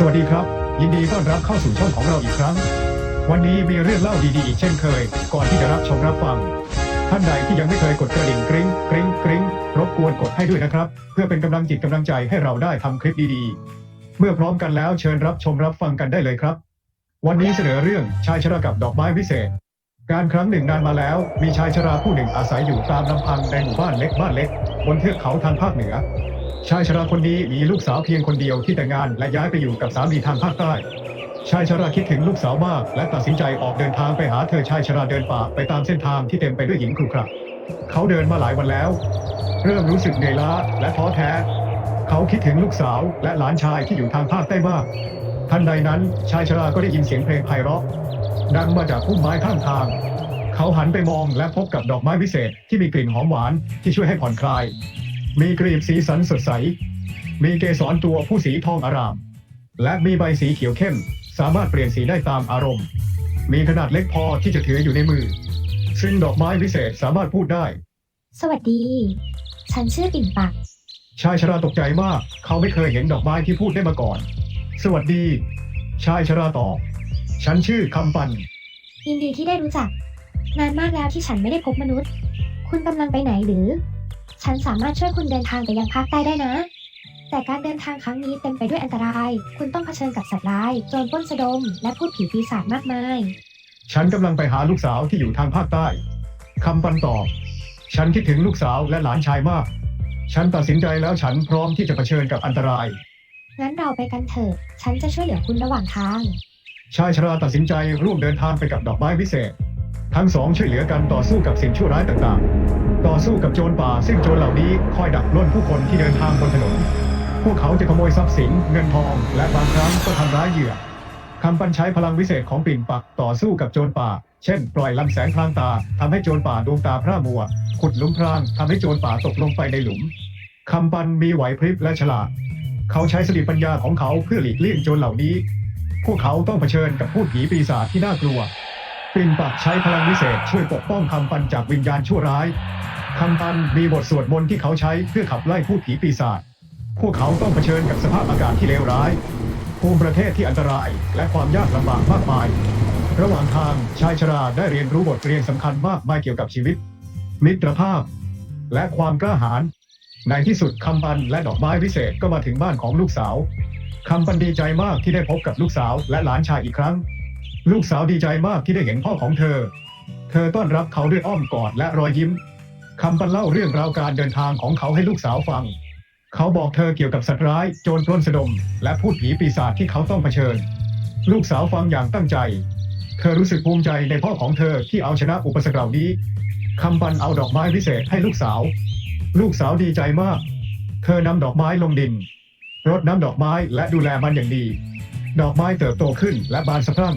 สวัสดีครับ ยินดีต้อนรับเข้าสู่ช่องของเราอีกครั้ง วันนี้มีเรื่องเล่าดีๆอีกเช่นเคย ก่อนที่จะรับชมรับฟัง ท่านใดที่ยังไม่เคยกดกระดิ่งกริ๊งกริ๊งกริ๊งรบกวนกดให้ด้วยนะครับ เพื่อเป็นกำลังจิตกำลังใจให้เราได้ทำคลิปดีๆ เมื่อพร้อมกันแล้วเชิญรับชมรับฟังกันได้เลยครับ วันนี้เสนอเรื่องชายชรากับดอกไม้วิเศษ การครั้งหนึ่งนานมาแล้ว มีชายชราผู้หนึ่งอาศัยอยู่ตามลำพังในหมู่บ้านเล็กบ้านเล็ก บนเทือกเขาทางภาคเหนือ ชายชราคนนี้มีลูกสาวเพียงคนเดียวที่แต่งงานและย้ายไปอยู่กับสามีทางภาคใต้ ชายชราคิดถึงลูกสาวมากและตัดสินใจออกเดินทางไปหาเธอชายชราเดินป่าไปตามเส้นทางที่เต็มไปด้วยหญิงครุขระเขาเดินมาหลายวันแล้ว เริ่มรู้สึกเหนื่อยล้าและท้อแท้ เขาคิดถึงลูกสาวและหลานชายที่อยู่ทางภาคใต้มากทันใดนั้นชายชราก็ได้ยินเสียงเพลงไพเราะ ดังมาจากพุ่มไม้ข้างทาง เขาหันไปมองและพบกับดอกไม้วิเศษที่มีกลิ่นหอมหวานที่ช่วยให้ผ่อนคลาย มีกลีบสีสันสดใส มีเกสรตัวผู้สีทองอาราม และมีใบสีเขียวเข้ม สามารถเปลี่ยนสีได้ตามอารมณ์ มีขนาดเล็กพอที่จะถืออยู่ในมือ ซึ่งดอกไม้วิเศษสามารถพูดได้ สวัสดี ฉันชื่อปิ่นปัก ชายชราตกใจมาก เขาไม่เคยเห็นดอกไม้ที่พูดได้มาก่อน สวัสดี ชายชราตอบ ฉันชื่อคำปัน ยินดีที่ได้รู้จัก นานมากแล้วที่ฉันไม่ได้พบมนุษย์ คุณกำลังไปไหนหรือ ฉันสามารถช่วยคุณเดินทางไปยังภาคใต้ได้นะ แต่การเดินทางครั้งนี้เต็มไปด้วยอันตราย คุณต้องเผชิญกับสัตว์ร้าย โจรปล้นสะดม และพูดผีปีศาจมากมาย ฉันกำลังไปหาลูกสาวที่อยู่ทางภาคใต้คำปันตอบ ฉันคิดถึงลูกสาวและหลานชายมาก ฉันตัดสินใจแล้วฉันพร้อมที่จะเผชิญกับอันตราย งั้นเราไปกันเถอะ ฉันจะช่วยเหลือคุณระหว่างทาง ชายชราตัดสินใจร่วมเดินทางไปกับดอกไม้วิเศษ ทั้งสองช่วยเหลือกันต่อสู้กับสิ่งชั่วร้ายต่างๆ ต่อสู้กับโจรป่า ซึ่งโจรเหล่านี้คอยดักล้นผู้คนที่เดินทางบนถนน พวกเขาจะขโมยทรัพย์สินเงินทอง และบางครั้งก็ทำร้ายเหยื่อคำปันใช้พลังวิเศษของปิ่นปักต่อสู้กับโจรป่า เช่น ปล่อยลำแสงพลางตาทำให้โจรป่าดวงตาพร่ามัว ขุดหลุมพรางทำให้โจรป่าตกลงไปในหลุมคำปันมีไหวพริบและฉลาด เขาใช้สติปัญญาของเขาเพื่อหลีกเลี่ยงโจรเหล่านี้ พวกเขาต้องเผชิญกับพูดผีปีศาจที่น่ากลัว ปิ่นปักใช้พลังวิเศษช่วยปกป้องคำปันจากวิญญาณชั่วร้ายคำปันมีบทสวดมนต์ที่เขาใช้เพื่อขับไล่พูดผีปีศาจพวกเขาต้องเผชิญกับสภาพอากาศที่เลวร้ายภูมิประเทศที่อันตรายและความยากลำบากมากมาย ระหว่างทางชายชราได้เรียนรู้บทเรียนสำคัญมากมายเกี่ยวกับชีวิต มิตรภาพ และความกล้าหาญในที่สุดคำปันและดอกไม้วิเศษก็มาถึงบ้านของลูกสาวคำปันดีใจมากที่ได้พบกับลูกสาวและหลานชายอีกครั้ง ลูกสาวดีใจมากที่ได้เห็นพ่อของเธอ เธอต้อนรับเขาด้วยอ้อมกอดและรอยยิ้มคำปันเล่าเรื่องราวการเดินทางของเขาให้ลูกสาวฟัง เขาบอกเธอเกี่ยวกับสัตว์ร้าย โจรปล้นสะดม และพูดผีปีศาจที่เขาต้องเผชิญ ลูกสาวฟังอย่างตั้งใจ เธอรู้สึกภูมิใจในพ่อของเธอที่เอาชนะอุปสรรคเหล่านี้คำปันเอาดอกไม้วิเศษให้ลูกสาว ลูกสาวดีใจมาก เธอนำดอกไม้ลงดิน รดน้ำดอกไม้และดูแลมันอย่างดี ดอกไม้เติบโตขึ้นและบานสะพรั่ง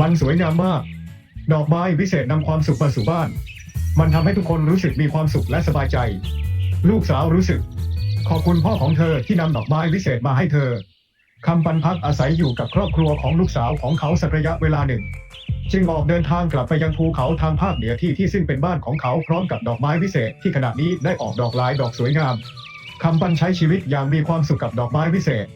มันสวยงามมาก ดอกไม้วิเศษนำความสุขมาสู่บ้าน มันทำให้ทุกคนรู้สึกมีความสุขและสบายใจ ลูกสาวรู้สึก ขอบคุณพ่อของเธอที่นำดอกไม้วิเศษมาให้เธอคำปันพักอาศัยอยู่กับครอบครัวของลูกสาวของเขาสักระยะเวลาหนึ่ง จึงออกเดินทางกลับไปยังภูเขาทางภาคเหนือที่ที่ซึ่งเป็นบ้านของเขาพร้อมกับดอกไม้วิเศษที่ขณะนี้ได้ออกดอกหลายดอกสวยงาม คำปันใช้ชีวิตอย่างมีความสุขกับดอกไม้วิเศษ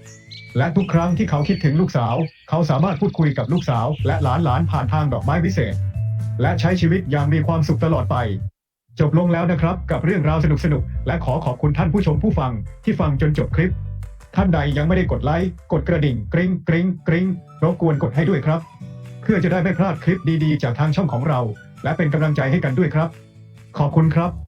และทุกครั้งที่เขาคิดถึงลูกสาว เขาสามารถพูดคุยกับลูกสาว และหลานหลานผ่านทางดอกไม้วิเศษ และใช้ชีวิตอย่างมีความสุขตลอดไป จบลงแล้วนะครับ กับเรื่องราวสนุกๆและขอขอบคุณท่านผู้ชมผู้ฟังที่ฟังจนจบคลิป ท่านใดยังไม่ได้กดไลค์กดกระดิ่งกริ๊งกริ๊งกริ๊งรบกวนกดให้ด้วยครับ เพื่อจะได้ไม่พลาดคลิปดีๆ จากทางช่องของเรา และเป็นกำลังใจให้กันด้วยครับ ขอบคุณครับ